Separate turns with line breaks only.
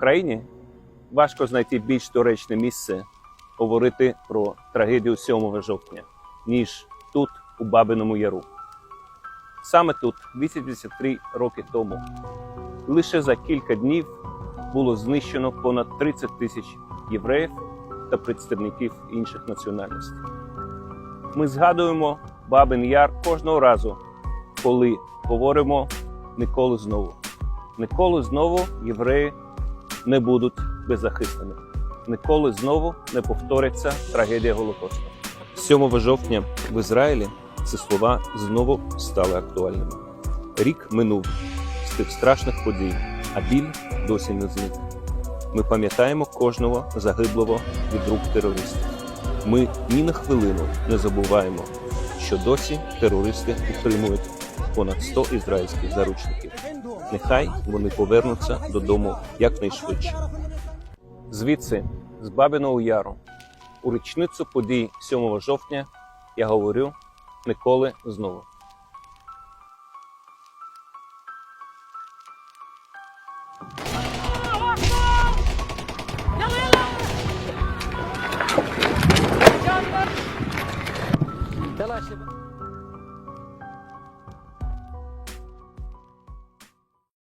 Україні важко знайти більш доречне місце говорити про трагедію 7 жовтня, ніж тут, у Бабиному Яру. Саме тут, 83 роки тому, лише за кілька днів було знищено понад 30 тисяч євреїв та представників інших національностей. Ми згадуємо Бабин Яр кожного разу, коли говоримо ніколи знову. Ніколи знову євреї не будуть беззахисними. Ніколи знову не повториться трагедія Голокосту. 7 жовтня в Ізраїлі ці слова знову стали актуальними. Рік минув з тих страшних подій, а біль досі не зник. Ми пам'ятаємо кожного загиблого від рук терористів. Ми ні на хвилину не забуваємо, що досі терористи утримують понад 100 ізраїльських заручників. Нехай вони повернуться додому якнайшвидше. Звідси, з Бабіного Яру, у річницю подій 7 жовтня я говорю ніколи знову. Давай,